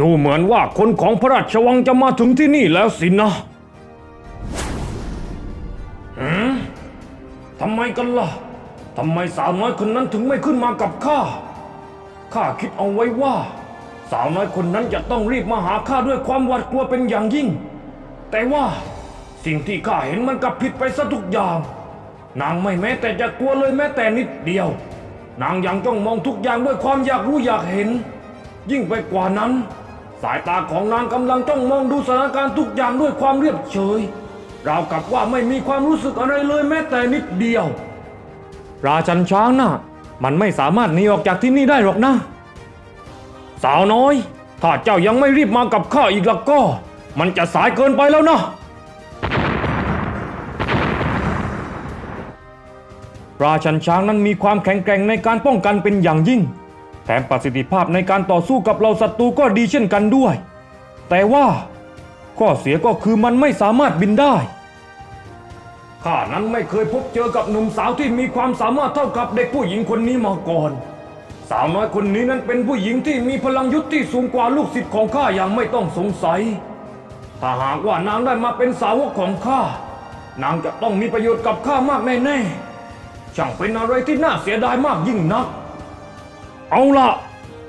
ดูเหมือนว่าคนของพระราชวังจะมาถึงที่นี่แล้วสินะหืมทำไมกันล่ะ ทำไมสาวน้อยคนนั้นถึงไม่ขึ้นมากับข้า ข้าคิดเอาไว้ว่า สาวน้อยคนนั้นจะต้องรีบมาหาข้าด้วยความหวาดกลัวเป็นอย่างยิ่ง แต่ว่าสิ่งที่ข้าเห็นมันกลับผิดไปซะทุกอย่าง นางไม่แม้แต่จะกลัวเลยแม้แต่นิดเดียว นางยังจ้องมองทุกอย่างด้วยความอยากรู้อยากเห็น ยิ่งไปกว่านั้น สายตาของนางกำลังจ้องมองดูสถานการณ์ทุกอย่างด้วยความเรียบเฉย ราวกับว่าไม่มีความรู้สึกอะไรเลยแม้แต่นิดเดียว ราชันช้างน่ะ มันไม่สามารถหนีออกจากที่นี่ได้หรอกนะ สาวน้อย ถ้าเจ้ายังไม่รีบมากับข้าอีกแล้วก็ มันจะสายเกินไปแล้วนะราชันช้างนั้นมีความแข็งแกร่งในการป้องกันเป็นอย่างยิ่ง แถมประสิทธิภาพในการต่อสู้กับเราศัตรูก็ดีเช่นกันด้วย แต่ว่าข้อเสียก็คือมันไม่สามารถบินได้ ข้านั้นไม่เคยพบเจอกับหนุ่มสาวที่มีความสามารถเท่ากับเด็กผู้หญิงคนนี้มาก่อน สาวน้อยคนนี้นั้นเป็นผู้หญิงที่มีพลังยุทธ์ที่สูงกว่าลูกศิษย์ของข้าอย่างไม่ต้องสงสัย ถ้าหากว่านางได้มาเป็นสาวกของข้า นางจะต้องมีประโยชน์กับข้ามากแน่ๆ ช่างเป็นอะไรที่น่าเสียดายมากยิ่งนัก เอาละ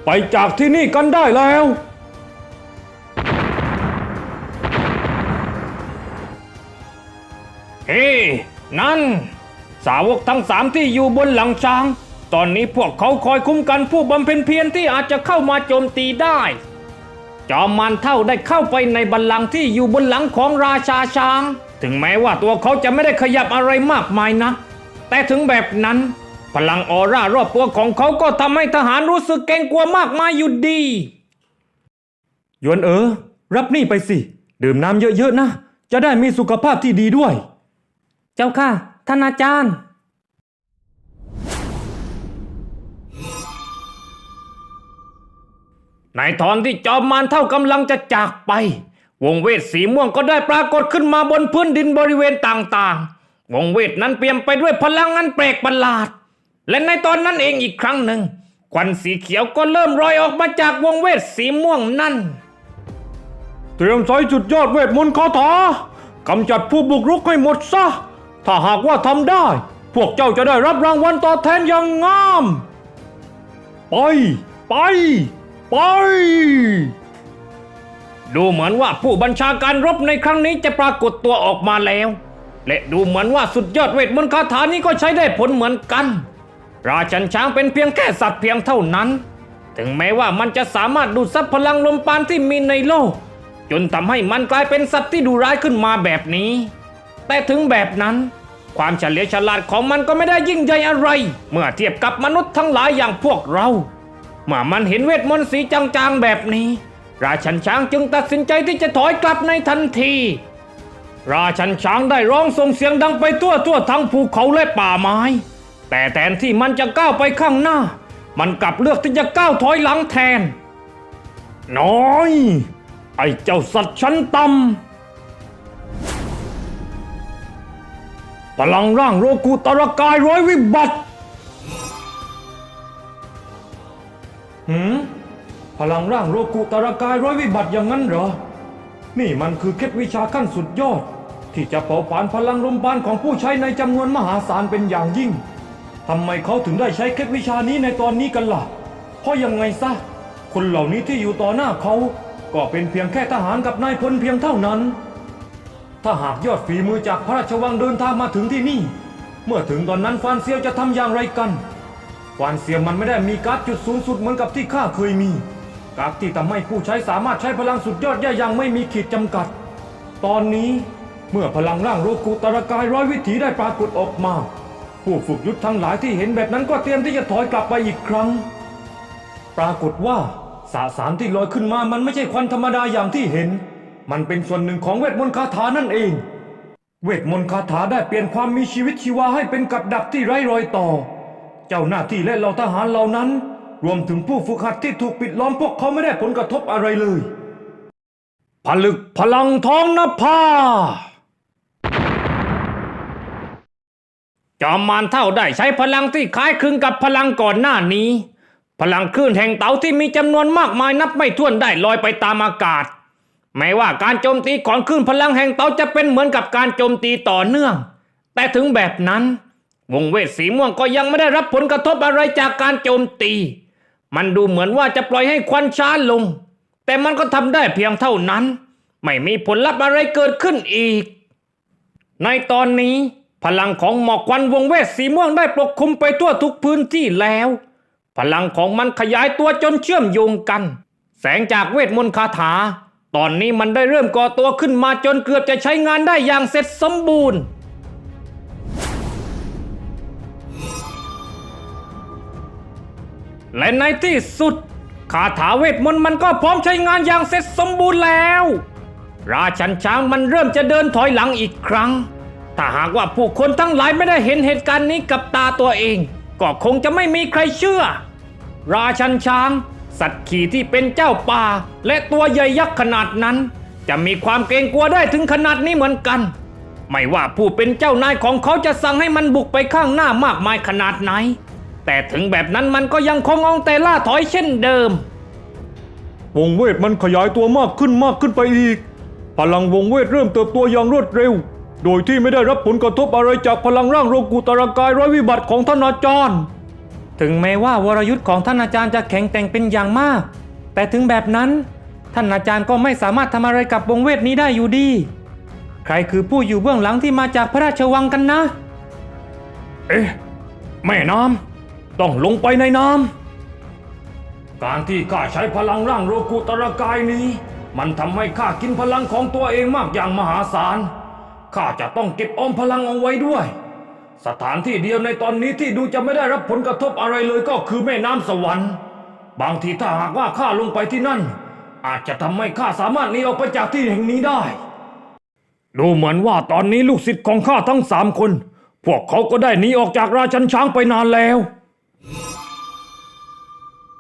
ไปจากที่นี่กันได้แล้ว เฮ้ นั่น สาวกทั้งสามที่อยู่บนหลังช้าง ตอนนี้พวกเขาคอยคุ้มกันผู้บำเพ็ญเพียรที่อาจจะเข้ามาโจมตีได้ จอมมันเท่าได้เข้าไปในบัลลังก์ที่อยู่บนหลังของราชาช้าง ถึงแม้ว่าตัวเขาจะไม่ได้ขยับอะไรมากมายนะแต่ถึงแบบนั้น พลังออร่ารอบตัวของเขาก็ทำให้ทหารรู้สึกเกรงกลัวมากมายอยู่ดียวนเออ รับนี่ไปสิ ดื่มน้ำเยอะๆนะ จะได้มีสุขภาพที่ดีด้วย เจ้าค่ะ ท่านอาจารย์ ในตอนที่จอมมารเท่ากำลังจะจากไป วงเวทสีม่วงก็ได้ปรากฏขึ้นมาบนพื้นดินบริเวณต่างๆ วงเวทนั้นเปลี่ยนไปด้วยพลังอันแปลกประหลาด และในตอนนั้นเองอีกครั้งหนึ่งควันสีเขียวก็เริ่มรอยออกมาจากวงเวทสีม่วงนั่น เตรียมใช้จุดยอดเวทมนต์คาถากำจัดผู้บุกรุกให้หมดซะ ถ้าหากว่าทำได้ พวกเจ้าจะได้รับรางวัลตอบแทนอย่างงาม ไป ไป ไป ดูเหมือนว่าผู้บัญชาการรบในครั้งนี้จะปรากฏตัวออกมาแล้ว และดูเหมือนว่าสุดยอดเวทมนต์คาถานี้ก็ใช้ได้ผลเหมือนกัน ราชันช้างเป็นเพียงแค่สัตว์เพียงเท่านั้น ถึงแม้ว่ามันจะสามารถดูดซับพลังลมปานที่มีในโลก จนทำให้มันกลายเป็นสัตว์ที่ดุร้ายขึ้นมาแบบนี้ แต่ถึงแบบนั้น ความเฉลียวฉลาดของมันก็ไม่ได้ยิ่งใหญ่อะไร เมื่อเทียบกับมนุษย์ทั้งหลายอย่างพวกเราเมื่อมันเห็นเวทมนต์สีจางๆแบบนี้ ราชันช้างจึงตัดสินใจที่จะถอยกลับในทันที ราชันช้างได้ร้องส่งเสียงดังไปทั่วทั่วทั้งภูเขาและป่าไม้ แต่แทนที่มันจะก้าวไปข้างหน้า มันกลับเลือกที่จะก้าวถอยหลังแทน น้อย ไอ้เจ้าสัตว์ชั้นต่ำพลังร่างโรกูตรกายร้อยวิบัติหืมพลังร่างโรกูตรกายร้อยวิบัติอย่างนั้นเหรอ นี่มันคือเคล็ดวิชาขั้นสุดยอด ที่จะเผาผลาญพลังลมปานของผู้ใช้ในจำนวนมหาศาลเป็นอย่างยิ่ง ทำไมเขาถึงได้ใช้เคล็ดวิชานี้ในตอนนี้กันล่ะ เพราะยังไงซะ คนเหล่านี้ที่อยู่ต่อหน้าเขา ก็เป็นเพียงแค่ทหารกับนายพลเพียงเท่านั้น ถ้าหากยอดฝีมือจากพระราชวังเดินทางมาถึงที่นี่ เมื่อถึงตอนนั้นฟานเซียวจะทำอย่างไรกัน ฟานเซียวมันไม่ได้มีการ์ดจุดสูงสุดเหมือนกับที่ข้าเคยมี การ์ดที่ทำให้ผู้ใช้สามารถใช้พลังสุดยอดได้อย่างไม่มีขีดจำกัด ตอนนี้เมื่อพลังร่างโรกูตรกายร้อยวิถีได้ปรากฏออกมา ผู้ฝึกยุทธทั้งหลายที่เห็นแบบนั้นก็เตรียมที่จะถอยกลับไปอีกครั้ง ปรากฏว่าสสารที่ลอยขึ้นมามันไม่ใช่ควันธรรมดาอย่างที่เห็น มันเป็นส่วนหนึ่งของเวทมนต์คาถานั่นเอง เวทมนต์คาถาได้เปลี่ยนความมีชีวิตชีวาให้เป็นกับดักที่ไร้รอยต่อ เจ้าหน้าที่และเหล่าทหารเหล่านั้น รวมถึงผู้ฝึกหัดที่ถูกปิดล้อมพวกเขาไม่ได้ผลกระทบอะไรเลย ผลึกพลังท้องนภา จอมมารเท่าได้ใช้พลังที่คล้ายคลึงกับพลังก่อนหน้านี้ พลังคลื่นแห่งเต๋าที่มีจำนวนมากมายนับไม่ถ้วนได้ลอยไปตามอากาศ ไม่ว่าการโจมตีของคลื่นพลังแห่งเต๋าจะเป็นเหมือนกับการโจมตีต่อเนื่อง แต่ถึงแบบนั้น วงเวทสีม่วงก็ยังไม่ได้รับผลกระทบอะไรจากการโจมตี มันดูเหมือนว่าจะปล่อยให้ควันช้าลง แต่มันก็ทำได้เพียงเท่านั้น ไม่มีผลลัพธ์อะไรเกิดขึ้นอีก ในตอนนี้ พลังของหมอกควันวงเวทสีม่วงได้ปกคลุมไปทั่วทุกพื้นที่แล้ว พลังของมันขยายตัวจนเชื่อมโยงกัน แสงจากเวทมนต์คาถา ตอนนี้มันได้เริ่มก่อตัวขึ้นมาจนเกือบจะใช้งานได้อย่างเสร็จสมบูรณ์และในที่สุดคาถาเวทมนต์มันก็พร้อมใช้งานอย่างเสร็จสมบูรณ์แล้ว ราชันช้างมันเริ่มจะเดินถอยหลังอีกครั้ง ถ้าหากว่าผู้คนทั้งหลายไม่ได้เห็นเหตุการณ์นี้กับตาตัวเอง ก็คงจะไม่มีใครเชื่อ ราชันช้าง สัตว์ขี่ที่เป็นเจ้าป่า และตัวใหญ่ยักษ์ขนาดนั้น จะมีความเกรงกลัวได้ถึงขนาดนี้เหมือนกัน ไม่ว่าผู้เป็นเจ้านายของเขาจะสั่งให้มันบุกไปข้างหน้ามากมายขนาดไหน แต่ถึงแบบนั้นมันก็ยังคงองแต่ล่าถอยเช่นเดิม วงเวทมันขยายตัวมากขึ้นมากขึ้นไปอีก พลังวงเวทเริ่มเติบโตอย่างรวดเร็ว โดยที่ไม่ได้รับผลกระทบอะไรจากพลังร่างโรกุตรกายร้อยวิบัติของท่านอาจารย์ ถึงแม้ว่าวรยุทธ์ของท่านอาจารย์จะแข็งแกร่งเป็นอย่างมาก แต่ถึงแบบนั้น ท่านอาจารย์ก็ไม่สามารถทำอะไรกับวงเวทนี้ได้อยู่ดี ใครคือผู้อยู่เบื้องหลังที่มาจากพระราชวังกันนะ เอ๊ะแม่น้ำต้องลงไปในน้ำการที่ข้าใช้พลังร่างโรกุตรกายนี้ มันทำให้ข้ากินพลังของตัวเองมากอย่างมหาศาล ข้าจะต้องเก็บออมพลังเอาไว้ด้วย สถานที่เดียวในตอนนี้ที่ดูจะไม่ได้รับผลกระทบอะไรเลยก็คือแม่น้ำสวรรค์ บางทีถ้าหากว่าข้าลงไปที่นั่น อาจจะทำให้ข้าสามารถหนีออกไปจากที่แห่งนี้ได้ ดูเหมือนว่าตอนนี้ลูกศิษย์ของข้าทั้งสามคน พวกเขาก็ได้หนีออกจากราชันช้างไปนานแล้ว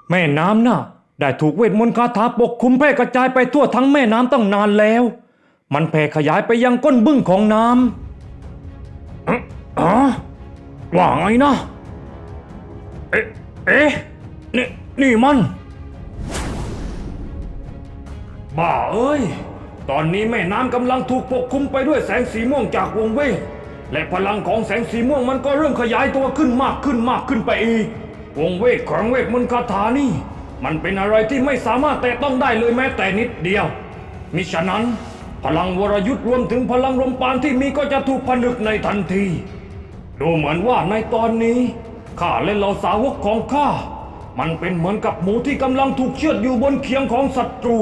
แม่น้ำน่ะได้ถูกเวทมนต์คาถาปกคลุมแพร่กระจายไปทั่วทั้งแม่น้ำตั้งนานแล้ว มันแผ่ขยายไปยังก้นบึ้งของน้ำเอ๊ะอ๋อว่าไงนะ เอ๊ะ เอ๊ะ นี่ นี่มัน บ้าเอ้ย ตอนนี้แม่น้ำกำลังถูกปกคลุมไปด้วยแสงสีม่วงจากวงเวทและพลังของแสงสีม่วงมันก็เริ่มขยายตัวขึ้นมากขึ้นมากขึ้นไปอีก วงเวทของเวทมนต์คาถานี่ มันเป็นอะไรที่ไม่สามารถแตะต้องได้เลยแม้แต่นิดเดียว มิฉะนั้น พลังวรยุทธ์รวมถึงพลังลมปานที่มีก็จะถูกผนึกในทันที ดูเหมือนว่าในตอนนี้ข้าและเหล่าสาวกของข้า มันเป็นเหมือนกับหมูที่กำลังถูกเชือดอยู่บนเคียงของศัตรู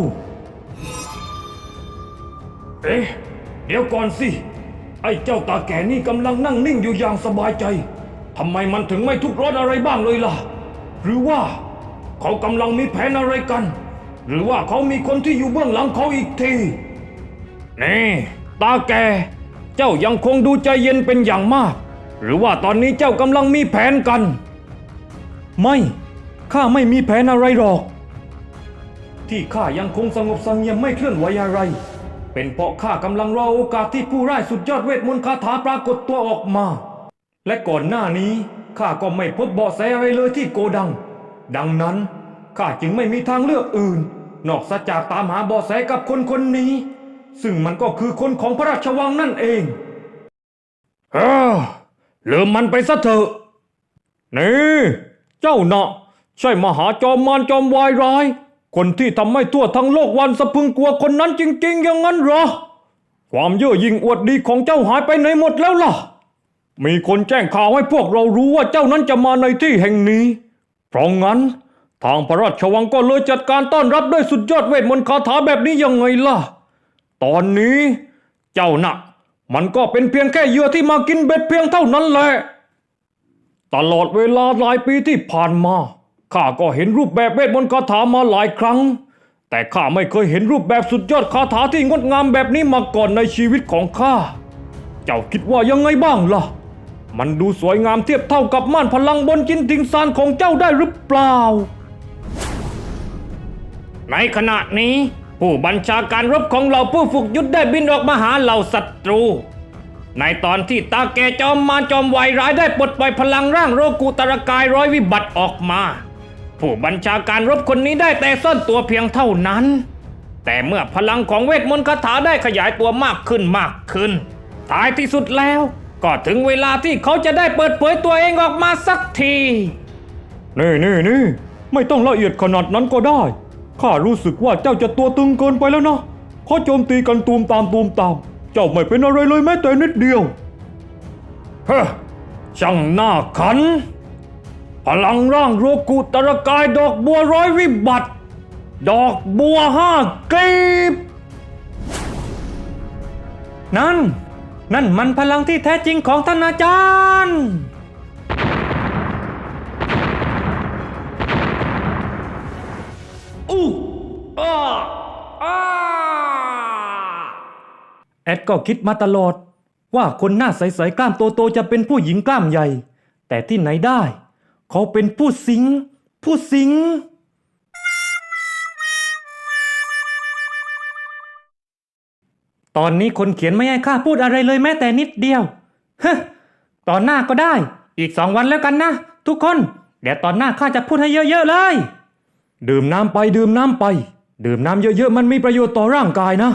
เอ๊ะ เดี๋ยวก่อนสิ ไอ้เจ้าตาแก่นี่กำลังนั่งนิ่งอยู่อย่างสบายใจ ทำไมมันถึงไม่ทุกข์ร้อนอะไรบ้างเลยล่ะ หรือว่า เขากำลังมีแผนอะไรกัน หรือว่าเขามีคนที่อยู่เบื้องหลังเขาอีกที นี่ตาแก เจ้ายังคงดูใจเย็นเป็นอย่างมาก หรือว่าตอนนี้เจ้ากำลังมีแผนกัน ไม่ข้าไม่มีแผนอะไรหรอก ที่ข้ายังคงสงบสงี่ยมไม่เคลื่อนไหวอะไร เป็นเพราะข้ากำลังรอโอกาสที่ผู้ร้ายสุดยอดเวทมนต์คาถาปรากฏตัวออกมา และก่อนหน้านี้ข้าก็ไม่พบเบาะแสอะไรเลยที่โกดัง ดังนั้นข้าจึงไม่มีทางเลือกอื่น นอกจากตามหาเบาะแสกับคนคนนี้ ซึ่งมันก็คือคนของพระราชวังนั่นเองเออลืมมันไปซะเถอะ นี่ เจ้าน่ะใช่มหาจอมมารจอมวายร้าย คนที่ทำให้ทั่วทั้งโลกวันสะพึงกลัวคนนั้นจริง ๆ อย่างนั้นเหรอ ความเย่อหยิ่งอวดดีของเจ้าหายไปไหนหมดแล้วล่ะ มีคนแจ้งข่าวให้พวกเรารู้ว่าเจ้านั้นจะมาในที่แห่งนี้ เพราะงั้น ทางพระราชวังก็เลยจัดการต้อนรับด้วยสุดยอดเวทมนต์คาถาแบบนี้ยังไงล่ะ ตอนนี้เจ้าน่ะ มันก็เป็นเพียงแค่เหยื่อที่มากินเบ็ดเพียงเท่านั้นแหละ ตลอดเวลาหลายปีที่ผ่านมา ข้าก็เห็นรูปแบบเวทมนต์คาถามาหลายครั้ง แต่ข้าไม่เคยเห็นรูปแบบสุดยอดคาถาที่งดงามแบบนี้มาก่อนในชีวิตของข้า เจ้าคิดว่ายังไงบ้างล่ะ มันดูสวยงามเทียบเท่ากับม่านพลังบนจินติงซานของเจ้าได้หรือเปล่า ในขณะนี้ ผู้บัญชาการรบของเราผู้ฝึกยุทธได้บินออกมาหาเหล่าศัตรู ในตอนที่ตาแกจอมมารจอมวายร้ายได้ปลดปล่อยพลังร่างโรกุตรกายร้อยวิบัติออกมา ผู้บัญชาการรบคนนี้ได้แต่ซ่อนตัวเพียงเท่านั้น แต่เมื่อพลังของเวทมนต์คาถาได้ขยายตัวมากขึ้นมากขึ้นท้ายที่สุดแล้ว ก็ถึงเวลาที่เขาจะได้เปิดเผยตัวเองออกมาสักที นี่นี่นี่ไม่ต้องละเอียดขนาดนั้นก็ได้ ข้ารู้สึกว่าเจ้าจะตัวตึงเกินไปแล้วนะเขาโจมตีกันตูมตามตูมตาม เจ้าไม่เป็นอะไรเลยแม้แต่นิดเดียว เฮ้อช่างหน้าขัน พลังร่างโรกุตรกายดอกบัวร้อยวิบัติ ดอกบัวห้ากลีบ นั่น นั่นมันพลังที่แท้จริงของท่านอาจารย์ แอดก็คิดมาตลอด ว่าคนหน้าใสๆกล้ามโตๆจะเป็นผู้หญิงกล้ามใหญ่ แต่ที่ไหนได้ เขาเป็นผู้สิง ผู้สิง ตอนนี้คนเขียนไม่ให้ข้าพูดอะไรเลยแม้แต่นิดเดียวฮะตอนหน้าก็ได้ อีกสองวันแล้วกันนะ ทุกคน เดี๋ยวตอนหน้าข้าจะพูดให้เยอะๆเลย ดื่มน้ำไปดื่มน้ำไป ดื่มน้ำเยอะๆมันมีประโยชน์ต่อร่างกายนะ